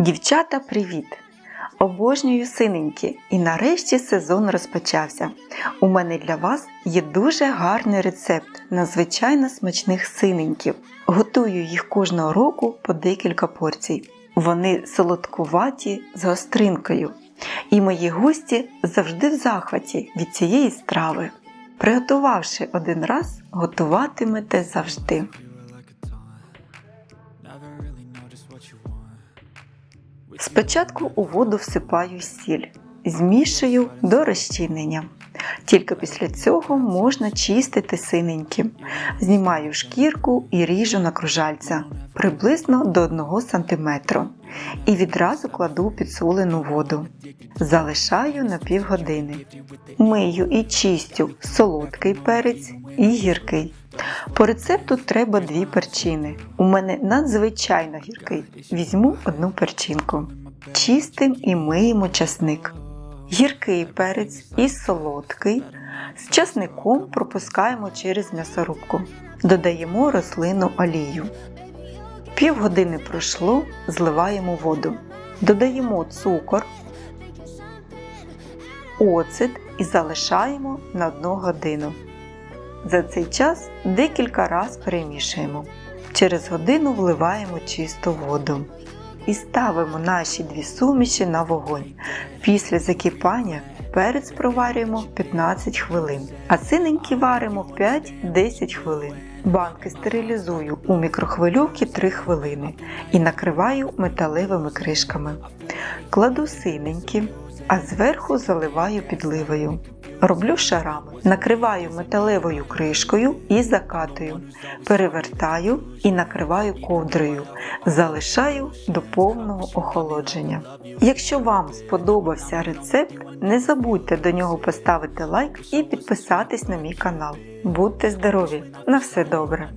Дівчата, привіт! Обожнюю синенькі, і нарешті сезон розпочався. У мене для вас є дуже гарний рецепт надзвичайно смачних синеньків. Готую їх кожного року по декілька порцій. Вони солодкуваті з гостринкою. І мої гості завжди в захваті від цієї страви. Приготувавши один раз, готуватимете завжди. Спочатку у воду всипаю сіль, змішую до розчинення. Тільки після цього можна чистити синенькі. Знімаю шкірку і ріжу на кружальця приблизно до 1 см і відразу кладу підсолену воду. Залишаю на півгодини. Мию і чистю солодкий перець і гіркий. По рецепту треба дві перчини. У мене надзвичайно гіркий. Візьму одну перчинку. Чистим і миємо часник. Гіркий перець і солодкий. З часником пропускаємо через м'ясорубку. Додаємо рослинну олію. Півгодини пройшло, зливаємо воду. Додаємо цукор, оцет і залишаємо на 1 годину. За цей час декілька разів перемішуємо. Через годину вливаємо чисту воду і ставимо наші дві суміші на вогонь. Після закипання перець проварюємо 15 хвилин, а синенькі варимо 5-10 хвилин. Банки стерилізую у мікрохвильовці 3 хвилини і накриваю металевими кришками. Кладу синенькі, а зверху заливаю підливою. Роблю шарами, накриваю металевою кришкою і закатую, перевертаю і накриваю ковдрою, залишаю до повного охолодження. Якщо вам сподобався рецепт, не забудьте до нього поставити лайк і підписатись на мій канал. Будьте здорові! На все добре!